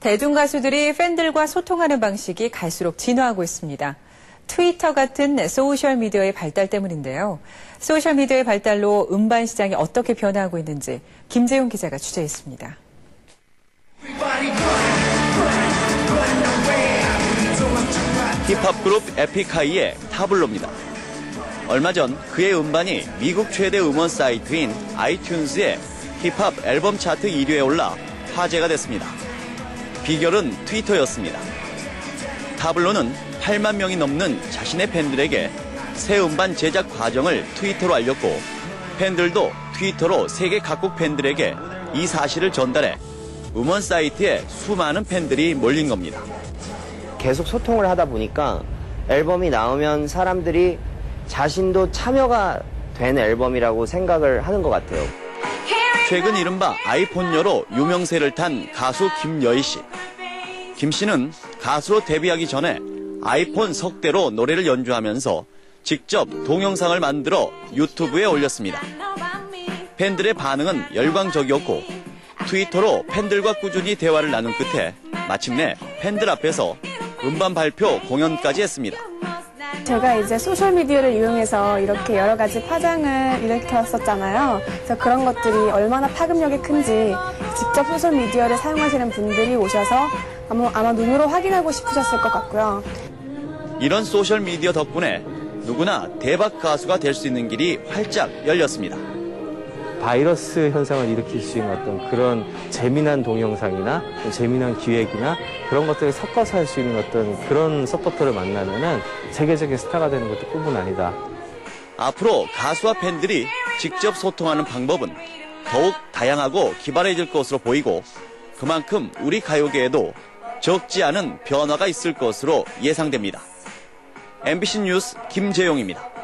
대중 가수들이 팬들과 소통하는 방식이 갈수록 진화하고 있습니다. 트위터 같은 소셜미디어의 발달 때문인데요. 소셜미디어의 발달로 음반 시장이 어떻게 변화하고 있는지 김재용 기자가 취재했습니다. 힙합 그룹 에픽하이의 타블로입니다. 얼마 전 그의 음반이 미국 최대 음원 사이트인 아이튠즈의 힙합 앨범 차트 1위에 올라 화제가 됐습니다. 비결은 트위터였습니다. 타블로는 8만 명이 넘는 자신의 팬들에게 새 음반 제작 과정을 트위터로 알렸고 팬들도 트위터로 세계 각국 팬들에게 이 사실을 전달해 음원 사이트에 수많은 팬들이 몰린 겁니다. 계속 소통을 하다 보니까 앨범이 나오면 사람들이 자신도 참여가 된 앨범이라고 생각을 하는 것 같아요. 최근 이른바 아이폰녀로 유명세를 탄 가수 김여희 씨. 김 씨는 가수로 데뷔하기 전에 아이폰 석대로 노래를 연주하면서 직접 동영상을 만들어 유튜브에 올렸습니다. 팬들의 반응은 열광적이었고 트위터로 팬들과 꾸준히 대화를 나눈 끝에 마침내 팬들 앞에서 음반 발표 공연까지 했습니다. 제가 이제 소셜미디어를 이용해서 이렇게 여러 가지 파장을 일으켰었잖아요. 그래서 그런 것들이 얼마나 파급력이 큰지 직접 소셜미디어를 사용하시는 분들이 오셔서 아마, 아마 눈으로 확인하고 싶으셨을 것 같고요. 이런 소셜미디어 덕분에 누구나 대박 가수가 될 수 있는 길이 활짝 열렸습니다. 바이러스 현상을 일으킬 수 있는 어떤 그런 재미난 동영상이나 재미난 기획이나 그런 것들을 섞어서 할 수 있는 어떤 그런 서포터를 만나면은 세계적인 스타가 되는 것도 꿈은 아니다. 앞으로 가수와 팬들이 직접 소통하는 방법은 더욱 다양하고 기발해질 것으로 보이고 그만큼 우리 가요계에도 적지 않은 변화가 있을 것으로 예상됩니다. MBC 뉴스 김재용입니다.